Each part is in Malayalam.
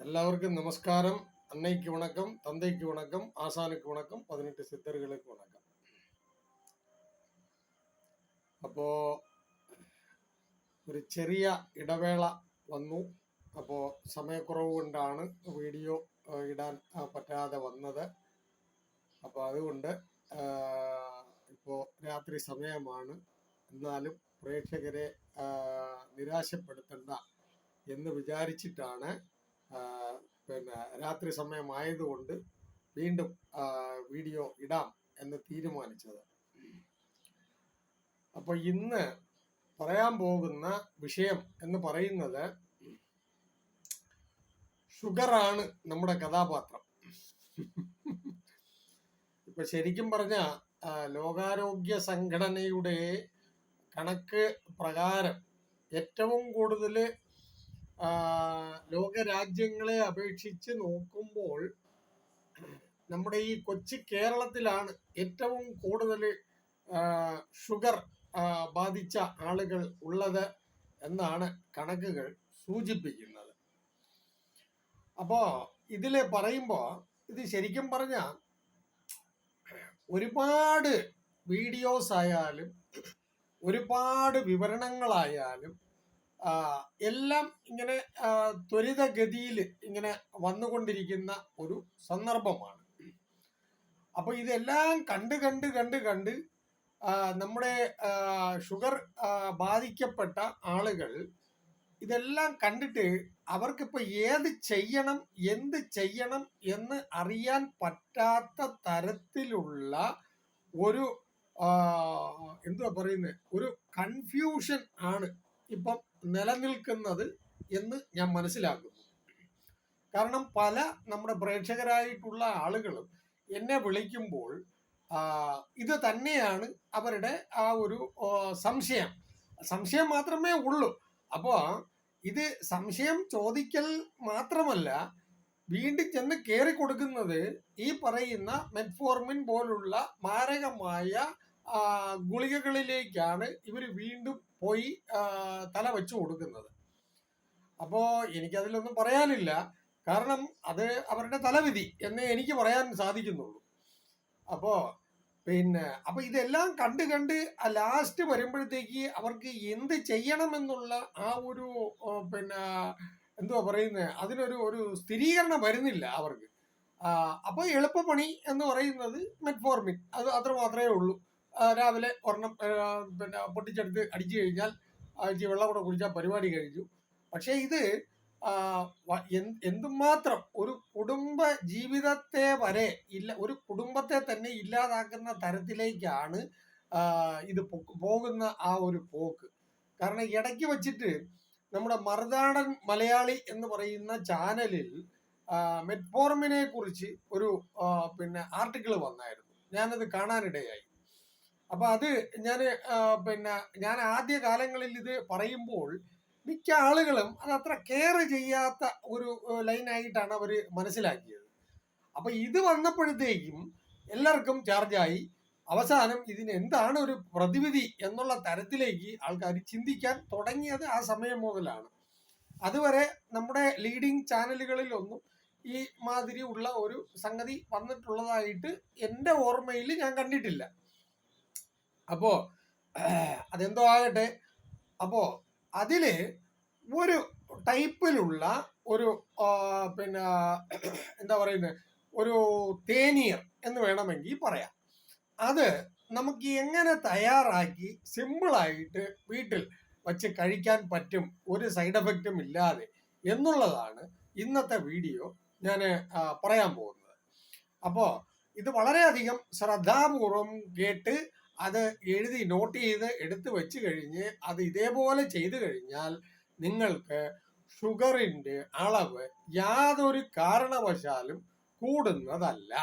எல்லாருக்கும் நமஸ்காரம் அன்னைக்கு வணக்கம் தந்தைக்கு வணக்கம் ஆசானுக்கு வணக்கம் பதினெட்டு சித்தர்களுக்கு வணக்கம் അപ്പോ ഒരു ചെറിയ ഇടവേള വന്നു അപ്പോൾ സമയക്കുറവ് കൊണ്ടാണ് വീഡിയോ ആ, ഇടാൻ ആ, പറ്റാതെ വന്നത് അപ്പോൾ അതുകൊണ്ട് ഇപ്പോൾ രാത്രി സമയമാണ് എന്നാലും പ്രേക്ഷകരെ ആ, നിരാശപ്പെടുത്തണ്ട എന്ന് വിചാരിച്ചിട്ടാണ് ആ, പിന്നെ രാത്രി സമയമായതുകൊണ്ട് വീണ്ടും വീഡിയോ ഇടാം എന്ന് തീരുമാനിച്ചത്. അപ്പോൾ ഇന്ന് പറയാൻ പോകുന്ന വിഷയം എന്ന് പറയുന്നത് ഷുഗറാണ് നമ്മുടെ കഥാപാത്രം. ഇപ്പൊ ശരിക്കും പറഞ്ഞ ലോകാരോഗ്യ സംഘടനയുടെ കണക്ക് പ്രകാരം ഏറ്റവും കൂടുതൽ ലോകരാജ്യങ്ങളെ അപേക്ഷിച്ച് നോക്കുമ്പോൾ നമ്മുടെ ഈ കൊച്ചു കേരളത്തിലാണ് ഏറ്റവും കൂടുതൽ ഷുഗർ ബാധിച്ച ആളുകൾ ഉള്ളത് എന്നാണ് കണക്കുകൾ സൂചിപ്പിക്കുന്നത്. അപ്പോ ഇതിൽ പറയുമ്പോ ഇത് ശരിക്കും പറഞ്ഞ ഒരുപാട് വീഡിയോസ് ആയാലും ഒരുപാട് വിവരണങ്ങളായാലും എല്ലാം ഇങ്ങനെ ത്വരിതഗതിയിൽ ഇങ്ങനെ വന്നുകൊണ്ടിരിക്കുന്ന ഒരു സന്ദർഭമാണ്. അപ്പോൾ ഇതെല്ലാം കണ്ട് കണ്ട് കണ്ട് കണ്ട് നമ്മുടെ ഷുഗർ ബാധിക്കപ്പെട്ട ആളുകൾ ഇതെല്ലാം കണ്ടിട്ട് അവർക്കിപ്പോൾ ഏത് ചെയ്യണം എന്ത് ചെയ്യണം എന്ന് അറിയാൻ പറ്റാത്ത തരത്തിലുള്ള ഒരു എന്തുവാ പറയുന്നത് ഒരു കൺഫ്യൂഷൻ ആണ് ഇപ്പം നിലനിൽക്കുന്നത് എന്ന് ഞാൻ മനസ്സിലാക്കുന്നു. കാരണം പല നമ്മുടെ പ്രേക്ഷകരായിട്ടുള്ള ആളുകളും എന്നെ വിളിക്കുമ്പോൾ ഇത് തന്നെയാണ് അവരുടെ ആ ഒരു സംശയം. സംശയം മാത്രമേ ഉള്ളൂ. അപ്പോൾ ഇത് സംശയം ചോദിക്കൽ മാത്രമല്ല വീണ്ടും ചെന്ന് കയറി കൊടുക്കുന്നത് ഈ പറയുന്ന മെറ്റ്ഫോർമിൻ പോലുള്ള മാരകമായ ഗുളികകളിലേക്കാണ് ഇവർ വീണ്ടും പോയി തല വെച്ചു കൊടുക്കുന്നത്. അപ്പോ എനിക്കതിലൊന്നും പറയാനില്ല. കാരണം അത് അവരുടെ തലവിധി എന്നേ എനിക്ക് പറയാൻ സാധിക്കുന്നുള്ളൂ. അപ്പോ പിന്നെ അപ്പോൾ ഇതെല്ലാം കണ്ട് കണ്ട് ലാസ്റ്റ് വരുമ്പോഴത്തേക്ക് അവർക്ക് എന്ത് ചെയ്യണമെന്നുള്ള ആ ഒരു പിന്നെ എന്തുവാ പറയുന്നത് അതിനൊരു ഒരു സ്ഥിരീകരണം വരുന്നില്ല അവർക്ക്. അപ്പോൾ അപ്പൊ എളുപ്പപ്പണി എന്ന് പറയുന്നത് മെറ്റ്ഫോർമിൻ അത് അത്ര മാത്രമേ ഉള്ളൂ. രാവിലെ ഒരെണ്ണം പിന്നെ പൊട്ടിച്ചെടുത്ത് അടിച്ചു കഴിഞ്ഞാൽ അടിച്ച് വെള്ളം കൂടെ കുടിച്ചാൽ പരിപാടി കഴിഞ്ഞു. പക്ഷേ ഇത് എന്തുമാത്രം ഒരു കുടുംബ ജീവിതത്തെ വരെ ഇല്ല ഒരു കുടുംബത്തെ തന്നെ ഇല്ലാതാക്കുന്ന തരത്തിലേക്കാണ് ഇത് പോകുന്ന ആ ഒരു പോക്ക്. കാരണം ഇടയ്ക്ക് വച്ചിട്ട് നമ്മുടെ മറുനാടൻ മലയാളി എന്ന് പറയുന്ന ചാനലിൽ മെറ്റ്ഫോർമിനെ കുറിച്ച് ഒരു പിന്നെ ആർട്ടിക്കിൾ വന്നായിരുന്നു. ഞാനത് കാണാനിടയായി. അപ്പൊ അത് ഞാൻ പിന്നെ ഞാൻ ആദ്യ കാലങ്ങളിൽ ഇത് പറയുമ്പോൾ മിക്ക ആളുകളും അത് അത്ര കെയർ ചെയ്യാത്ത ഒരു ലൈനായിട്ടാണ് അവർ മനസ്സിലാക്കിയത്. അപ്പൊ ഇത് വന്നപ്പോഴത്തേക്കും എല്ലാവർക്കും ചാർജായി അവസാനം ഇതിന് എന്താണ് ഒരു പ്രതിവിധി എന്നുള്ള തരത്തിലേക്ക് ആൾക്കാർ ചിന്തിക്കാൻ തുടങ്ങിയത് ആ സമയം മുതലാണ്. അതുവരെ നമ്മുടെ ലീഡിങ് ചാനലുകളിലൊന്നും ഈ മാതിരി ഉള്ള ഒരു സംഗതി വന്നിട്ടുള്ളതായിട്ട് എന്റെ ഓർമ്മയിൽ ഞാൻ കണ്ടിട്ടില്ല. അപ്പോ അതെന്തോ ആകട്ടെ. അപ്പോ അതിൽ ഒരു ടൈപ്പിലുള്ള ഒരു പിന്നെ എന്താ പറയുന്നത് ഒരു തേനീർ എന്ന് വേണമെങ്കിൽ പറയാം. അത് നമുക്ക് എങ്ങനെ തയ്യാറാക്കി സിമ്പിളായിട്ട് വീട്ടിൽ വച്ച് കഴിക്കാൻ പറ്റും ഒരു സൈഡ് എഫക്റ്റും ഇല്ലാതെ എന്നുള്ളതാണ് ഇന്നത്തെ വീഡിയോ ഞാൻ പറയാൻ പോകുന്നത്. അപ്പോൾ ഇത് വളരെയധികം ശ്രദ്ധാപൂർവം കേട്ട് അത് എഴുതി നോട്ട് ചെയ്ത് എടുത്തു വെച്ച് കഴിഞ്ഞ് അത് ഇതേപോലെ ചെയ്തു കഴിഞ്ഞാൽ നിങ്ങൾക്ക് ഷുഗറിന്റെ അളവ് യാതൊരു കാരണവശാലും കൂടുന്നതല്ല.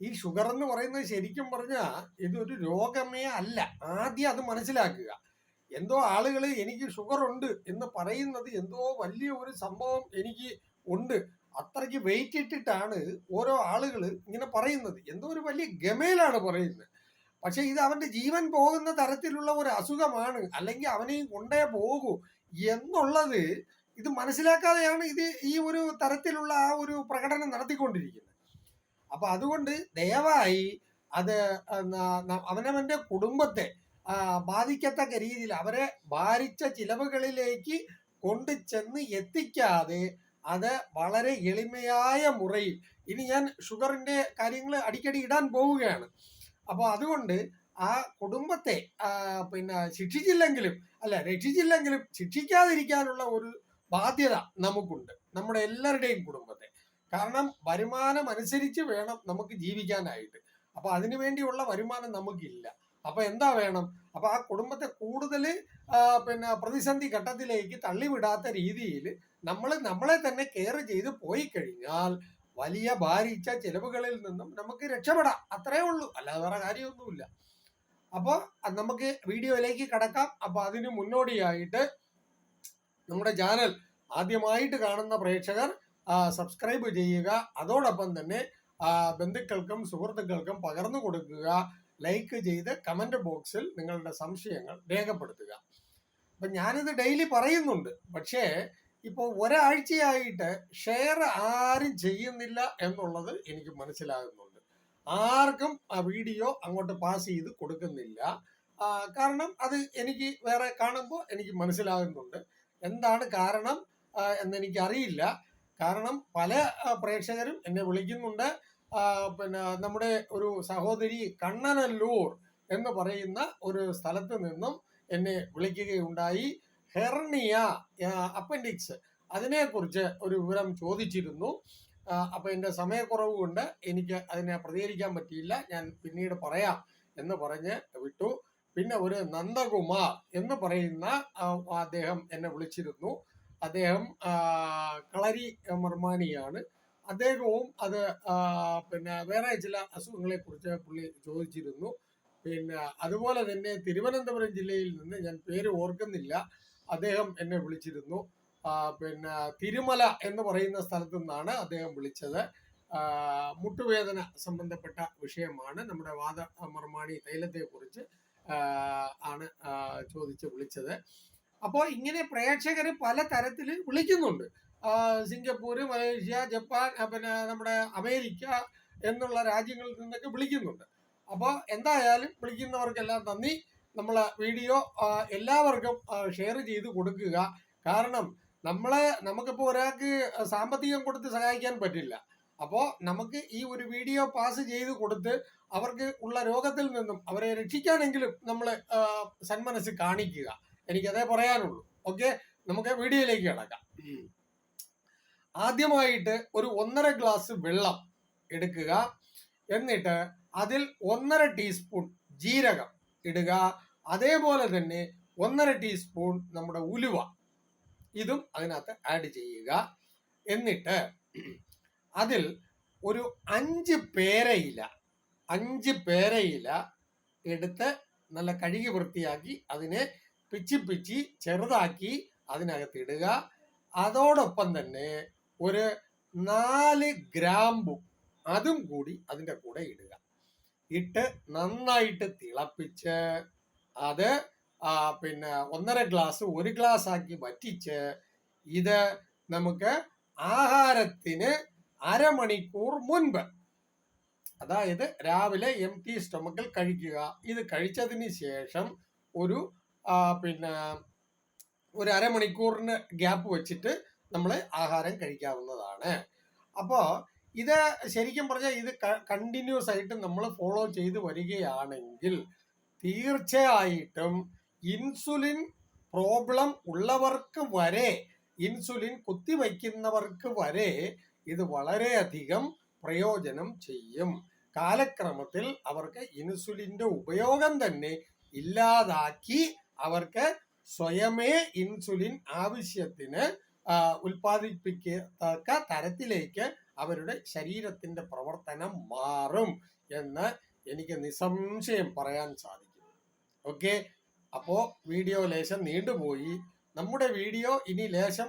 ഈ ഷുഗർ എന്ന് പറയുന്നത് ശരിക്കും പറഞ്ഞാൽ ഇതൊരു രോഗമേ അല്ല. ആദ്യം അത് മനസ്സിലാക്കുക. എന്തോ ആളുകൾ എനിക്ക് ഷുഗർ ഉണ്ട് എന്ന് പറയുന്നത് എന്തോ വലിയ ഒരു സംഭവം എനിക്ക് ഉണ്ട്. അത്രയ്ക്ക് വെയിറ്റ് ഇട്ടിട്ടാണ് ഓരോ ആളുകൾ ഇങ്ങനെ പറയുന്നത്. എന്തോ ഒരു വലിയ ഗമയിലാണ് പറയുന്നത്. പക്ഷെ ഇത് അവന്റെ ജീവൻ പോകുന്ന തരത്തിലുള്ള ഒരു അസുഖമാണ്. അല്ലെങ്കിൽ അവനെയും കൊണ്ടേ പോകൂ എന്നുള്ളത് ഇത് മനസ്സിലാക്കാതെയാണ് ഇത് ഈ ഒരു തരത്തിലുള്ള ആ ഒരു പ്രകടനം നടത്തിക്കൊണ്ടിരിക്കുന്നത്. അപ്പൊ അതുകൊണ്ട് ദയവായി അത് അവനവന്റെ കുടുംബത്തെ ബാധിക്കത്തക്ക രീതിയിൽ അവരെ ഭാരിച്ച ചിലവുകളിലേക്ക് കൊണ്ട് ചെന്ന് എത്തിക്കാതെ അത് വളരെ എളിമയായ മുറയിൽ ഇനി ഞാൻ ഷുഗറിന്റെ കാര്യങ്ങൾ അടിക്കടി ഇടാൻ പോവുകയാണ്. അപ്പോൾ അതുകൊണ്ട് ആ കുടുംബത്തെ പിന്നെ ശിക്ഷിച്ചില്ലെങ്കിലും അല്ല രക്ഷിച്ചില്ലെങ്കിലും ശിക്ഷിക്കാതിരിക്കാനുള്ള ഒരു ബാധ്യത നമുക്കുണ്ട്. നമ്മുടെ എല്ലാവരുടെയും കുടുംബത്തെ. കാരണം വരുമാനം അനുസരിച്ച് വേണം നമുക്ക് ജീവിക്കാനായിട്ട്. അപ്പൊ അതിനു വേണ്ടിയുള്ള വരുമാനം നമുക്കില്ല. അപ്പൊ എന്താ വേണം? അപ്പൊ ആ കുടുംബത്തെ കൂടുതൽ പിന്നെ പ്രതിസന്ധി ഘട്ടത്തിലേക്ക് തള്ളിവിടാത്ത രീതിയിൽ നമ്മൾ നമ്മളെ തന്നെ കെയർ ചെയ്ത് പോയി കഴിഞ്ഞാൽ വലിയ ഭാരിച്ച ചെലവുകളിൽ നിന്നും നമുക്ക് രക്ഷപ്പെടാം. അത്രേ ഉള്ളൂ. അല്ലാതെ വേറെ കാര്യമൊന്നുമില്ല. അപ്പോൾ നമുക്ക് വീഡിയോയിലേക്ക് കടക്കാം. അപ്പൊ അതിന് മുന്നോടിയായിട്ട് നമ്മുടെ ചാനൽ ആദ്യമായിട്ട് കാണുന്ന പ്രേക്ഷകർ സബ്സ്ക്രൈബ് ചെയ്യുക. അതോടൊപ്പം തന്നെ ബന്ധുക്കൾക്കും സുഹൃത്തുക്കൾക്കും പകർന്നു കൊടുക്കുക. ലൈക്ക് ചെയ്ത് കമന്റ് ബോക്സിൽ നിങ്ങളുടെ സംശയങ്ങൾ രേഖപ്പെടുത്തുക. അപ്പൊ ഞാനിത് ഡെയിലി പറയുന്നുണ്ട്. പക്ഷേ ഇപ്പോൾ ഒരാഴ്ചയായിട്ട് ഷെയർ ആരും ചെയ്യുന്നില്ല എന്നുള്ളത് എനിക്ക് മനസ്സിലാകുന്നുണ്ട്. ആർക്കും ആ വീഡിയോ അങ്ങോട്ട് പാസ് ചെയ്ത് കൊടുക്കുന്നില്ല. കാരണം അത് എനിക്ക് വേറെ കാണുമ്പോൾ എനിക്ക് മനസ്സിലാകുന്നുണ്ട്. എന്താണ് കാരണം എന്നെനിക്ക് അറിയില്ല കാരണം പല പ്രേക്ഷകരും എന്നെ വിളിക്കുന്നുണ്ട്. പിന്നെ നമ്മുടെ ഒരു സഹോദരി കണ്ണനല്ലൂർ എന്ന് പറയുന്ന ഒരു സ്ഥലത്ത് നിന്നും എന്നെ വിളിക്കുകയുണ്ടായി. Hernia appendix. അതിനെക്കുറിച്ച് ഒരു വിവരം ചോദിച്ചിരുന്നു. അപ്പൊ എന്റെ സമയക്കുറവ് കൊണ്ട് എനിക്ക് അതിനെ പ്രതികരിക്കാൻ പറ്റിയില്ല. ഞാൻ പിന്നീട് പറയാം എന്ന് പറഞ്ഞ് വിട്ടു. പിന്നെ ഒരു നന്ദകുമാർ എന്ന് പറയുന്ന അദ്ദേഹം എന്നെ വിളിച്ചിരുന്നു. അദ്ദേഹം കളരി മർമാനിയാണ്. അദ്ദേഹവും അത് പിന്നെ വേറെ ചില അസുഖങ്ങളെ കുറിച്ച് പുള്ളി ചോദിച്ചിരുന്നു. പിന്നെ അതുപോലെ തന്നെ തിരുവനന്തപുരം ജില്ലയിൽ നിന്ന് ഞാൻ പേര് ഓർക്കുന്നില്ല. അദ്ദേഹം എന്നെ വിളിച്ചിരുന്നു. പിന്നെ തിരുമല എന്ന് പറയുന്ന സ്ഥലത്തു നിന്നാണ് അദ്ദേഹം വിളിച്ചത്. മുട്ടുവേദന സംബന്ധപ്പെട്ട വിഷയമാണ്. നമ്മുടെ വാദ മർമാണി തൈലത്തെ കുറിച്ച് ആണ് ചോദിച്ച് വിളിച്ചത്. അപ്പോൾ ഇങ്ങനെ പ്രേക്ഷകർ പല തരത്തിൽ വിളിക്കുന്നുണ്ട്. സിംഗപ്പൂർ മലേഷ്യ ജപ്പാൻ പിന്നെ നമ്മുടെ അമേരിക്ക എന്നുള്ള രാജ്യങ്ങളിൽ നിന്നൊക്കെ വിളിക്കുന്നുണ്ട്. അപ്പോൾ എന്തായാലും വിളിക്കുന്നവർക്കെല്ലാം നന്ദി. നമ്മളെ വീഡിയോ എല്ലാവർക്കും ഷെയർ ചെയ്ത് കൊടുക്കുക. കാരണം നമ്മളെ നമുക്കിപ്പോൾ ഒരാൾക്ക് സാമ്പത്തികം കൊടുത്ത് സഹായിക്കാൻ പറ്റില്ല. അപ്പോൾ നമുക്ക് ഈ ഒരു വീഡിയോ പാസ് ചെയ്ത് കൊടുത്ത് അവർക്ക് ഉള്ള രോഗത്തിൽ നിന്നും അവരെ രക്ഷിക്കാനെങ്കിലും നമ്മൾ സന്മനസ് കാണിക്കുക. എനിക്കതേ പറയാനുള്ളൂ. ഓക്കെ? നമുക്ക് വീഡിയോയിലേക്ക് കിടക്കാം. ആദ്യമായിട്ട് ഒരു ഒന്നര ഗ്ലാസ് വെള്ളം എടുക്കുക. എന്നിട്ട് അതിൽ ഒന്നര ടീസ്പൂൺ ജീരകം ഇടുക. അതേപോലെ തന്നെ ഒന്നര ടീസ്പൂൺ നമ്മുടെ ഉലുവ. ഇതും അതിനകത്ത് ആഡ് ചെയ്യുക. എന്നിട്ട് അതിൽ ഒരു അഞ്ച് പേരയില അഞ്ച് പേരയില എടുത്ത് നല്ല കഴുകി വൃത്തിയാക്കി അതിനെ പിച്ചി പിച്ചി ചെറുതാക്കി അതിനകത്ത് ഇടുക. അതോടൊപ്പം തന്നെ ഒരു നാല് ഗ്രാമ്പു അതും കൂടി അതിന്റെ കൂടെ ഇടുക. ഇട്ട് നന്നായിട്ട് തിളപ്പിച്ച് അത് പിന്നെ ഒന്നര ഗ്ലാസ് ഒരു ഗ്ലാസ് ആക്കി വറ്റിച്ച് ഇത് നമുക്ക് ആഹാരത്തിന് അരമണിക്കൂർ മുൻപ് അതായത് രാവിലെ എം ടി സ്റ്റൊമക്കിൽ കഴിക്കുക. ഇത് കഴിച്ചതിന് ശേഷം ഒരു പിന്നെ ഒരു അരമണിക്കൂറിന് ഗ്യാപ്പ് വെച്ചിട്ട് നമ്മൾ ആഹാരം കഴിക്കാവുന്നതാണ്. അപ്പോൾ ഇത് ശരിക്കും പറഞ്ഞാൽ ഇത് കണ്ടിന്യൂസ് ആയിട്ട് നമ്മൾ ഫോളോ ചെയ്ത് വരികയാണെങ്കിൽ തീർച്ചയായിട്ടും ഇൻസുലിൻ പ്രോബ്ലം ഉള്ളവർക്ക് വരെ ഇൻസുലിൻ കുത്തിവയ്ക്കുന്നവർക്ക് വരെ ഇത് വളരെയധികം പ്രയോജനം ചെയ്യും. കാലക്രമത്തിൽ അവർക്ക് ഇൻസുലിന്റെ ഉപയോഗം തന്നെ ഇല്ലാതാക്കി അവർക്ക് സ്വയമേ ഇൻസുലിൻ ആവശ്യത്തിന് ഉൽപ്പാദിപ്പിക്കത്തക്ക തരത്തിലേക്ക് അവരുടെ ശരീരത്തിന്റെ പ്രവർത്തനം മാറും എന്ന് എനിക്ക് നിസ്സംശയം പറയാൻ സാധിക്കും. ഓക്കെ? അപ്പോ വീഡിയോ ലേശം നീണ്ടുപോയി നമ്മുടെ വീഡിയോ ഇനി ലേശം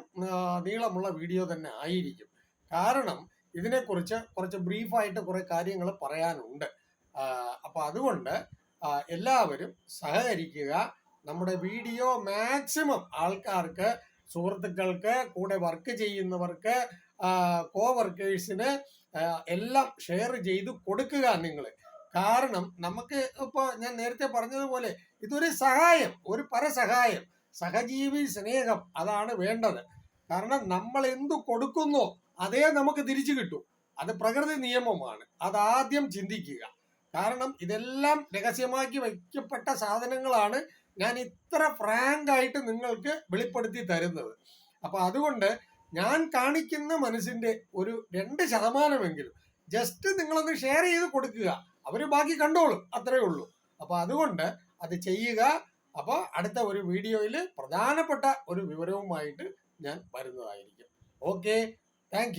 നീളമുള്ള വീഡിയോ തന്നെ ആയിരിക്കും. കാരണം ഇതിനെക്കുറിച്ച് കുറച്ച് ബ്രീഫായിട്ട് കുറെ കാര്യങ്ങൾ പറയാനുണ്ട്. അപ്പൊ അതുകൊണ്ട് എല്ലാവരും സഹകരിക്കുക. നമ്മുടെ വീഡിയോ മാക്സിമം ആൾക്കാർക്ക് സുഹൃത്തുക്കൾക്ക് കൂടെ വർക്ക് ചെയ്യുന്നവർക്ക് കോവർക്കേഴ്സിന് എല്ലാം ഷെയർ ചെയ്ത് കൊടുക്കുക നിങ്ങൾ കാരണം നമുക്ക് ഇപ്പൊ ഞാൻ നേരത്തെ പറഞ്ഞതുപോലെ ഇതൊരു സഹായം ഒരു പരസഹായം. സഹജീവി സ്നേഹം അതാണ് വേണ്ടത്. കാരണം നമ്മൾ എന്തു കൊടുക്കുന്നോ അതേ നമുക്ക് തിരിച്ചു കിട്ടും. അത് പ്രകൃതി നിയമമാണ്. അതാദ്യം ചിന്തിക്കുക. കാരണം ഇതെല്ലാം രഹസ്യമാക്കി വയ്ക്കപ്പെട്ട സാധനങ്ങളാണ് ഞാൻ ഇത്ര ഫ്രാങ്ക് ആയിട്ട് നിങ്ങൾക്ക് വെളിപ്പെടുത്തി തരുന്നത്. അപ്പൊ അതുകൊണ്ട് ഞാൻ കാണിക്കുന്ന മനസ്സിന്റെ ഒരു രണ്ട് ശതമാനമെങ്കിലും ജസ്റ്റ് നിങ്ങളൊന്ന് ഷെയർ ചെയ്ത് കൊടുക്കുക. അവർ ബാക്കി കണ്ടോളും. അത്രയേ ഉള്ളൂ. അപ്പൊ അതുകൊണ്ട് അത് ചെയ്യുക. അപ്പോൾ അടുത്ത ഒരു വീഡിയോയിൽ പ്രധാനപ്പെട്ട ഒരു വിവരവുമായിട്ട് ഞാൻ വരുന്നതായിരിക്കും. Okay thank